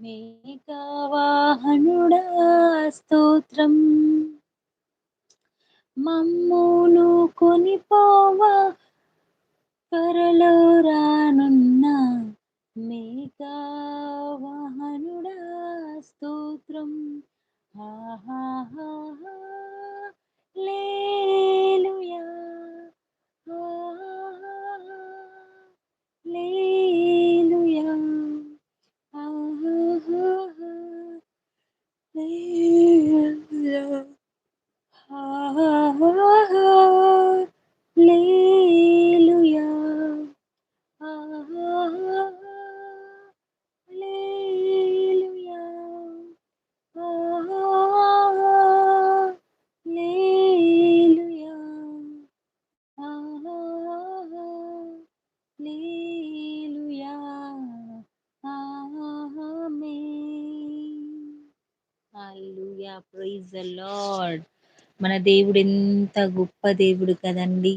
మేఘవాహనుడా స్తోత్రం. మమ్మును కొనిపోవా కరలో రానున్న మేఘవాహనుడా స్తోత్రం. ఆహా ప్రైజ్ లార్డ్ మన దేవుడు ఎంత గొప్ప దేవుడు కదండి.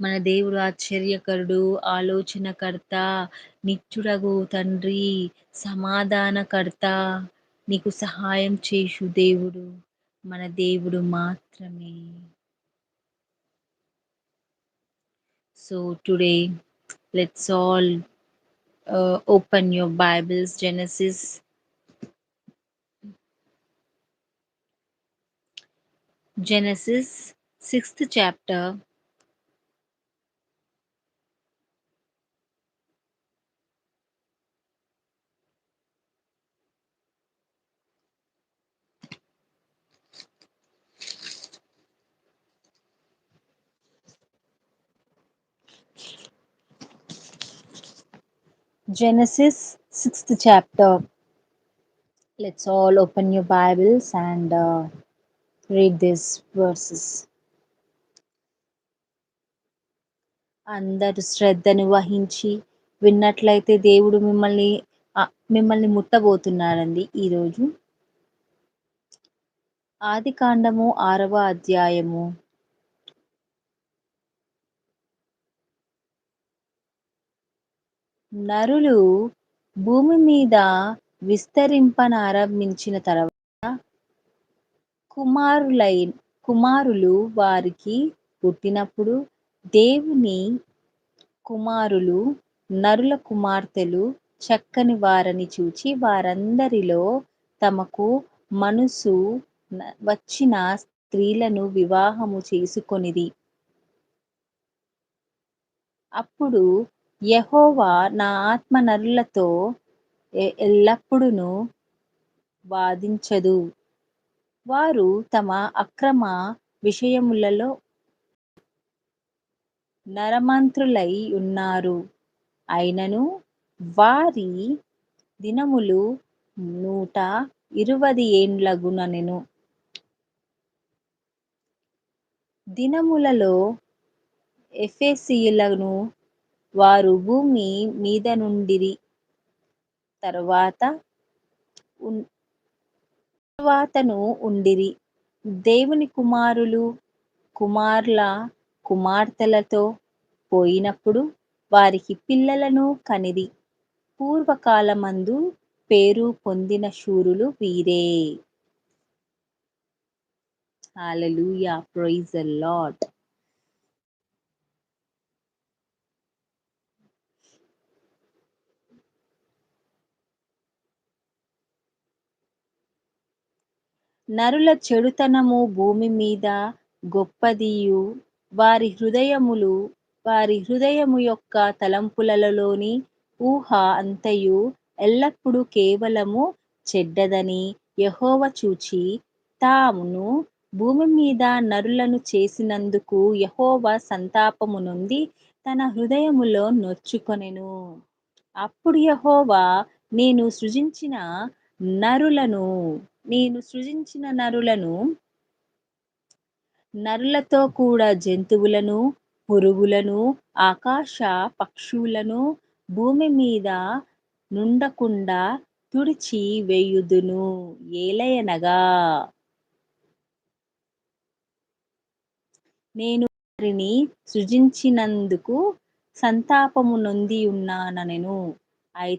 మన దేవుడు ఆశ్చర్యకరుడు ఆలోచనకర్త నిత్యుడగు తండ్రి సమాధానకర్త. నీకు సహాయం చేసు దేవుడు మన దేవుడు మాత్రమే. So today let's all open your Bibles Genesis Genesis, sixth chapter. Genesis, sixth chapter. Let's all open your Bibles and uh, read these verses. అందరు శ్రద్ధను వహించి విన్నట్లయితే దేవుడు మిమ్మల్ని మిమ్మల్ని ముట్టబోతున్నాడండి ఈరోజు ఆది కాండము ఆరవ అధ్యాయము నరులు భూమి మీద విస్తరింపనారంభించిన తర్వాత కుమారులై కుమారులు వారికి పుట్టినప్పుడు దేవుని కుమారులు నరుల కుమార్తెలు చక్కని వారని చూచి వారందరిలో తమకు మనసు వచ్చిన స్త్రీలను వివాహము చేసుకొనిది అప్పుడు యహోవా నా ఆత్మ నరులతో ఎ- ఎల్లప్పుడూ వాదించదు. వారు తమ అక్రమ విషయములలో నరమంత్రులై ఉన్నారు. అయినను వారి దినములు నూట ఇరువది ఏండ్లగునెను దినములలో ఎఫెసీయులను వారు భూమి మీద నుండిరి. తర్వాత ఉన్- తరువాతను ఉండిరి. దేవుని కుమారులు కుమార్ల కుమార్తెలతో పోయినప్పుడు వారికి పిల్లలను కనిరి. పూర్వకాలమందు పేరు పొందిన శూరులు వీరే. హల్లెలూయా ప్రైజ్ లాట్ నరుల చెడుతనము భూమి మీద గొప్పదియు. వారి హృదయములు వారి హృదయము యొక్క తలంపులలోని ఊహ అంతయు ఎల్లప్పుడూ కేవలము చెడ్డదని యహోవ చూచి తామును భూమి మీద నరులను చేసినందుకు యహోవ సంతాపము నుండి తన హృదయములో నొచ్చుకొనెను. అప్పుడు యహోవా నేను సృజించిన నరులను నేను సృజించిన నరులను నరులతో కూడా జంతువులను పురుగులను ఆకాశ పక్షులను భూమి మీద నుండకుండా తుడిచి వేయుదును. ఏలయనగా నేను వారిని సృజించినందుకు సంతాపము నొంది ఉన్నానెను అయితే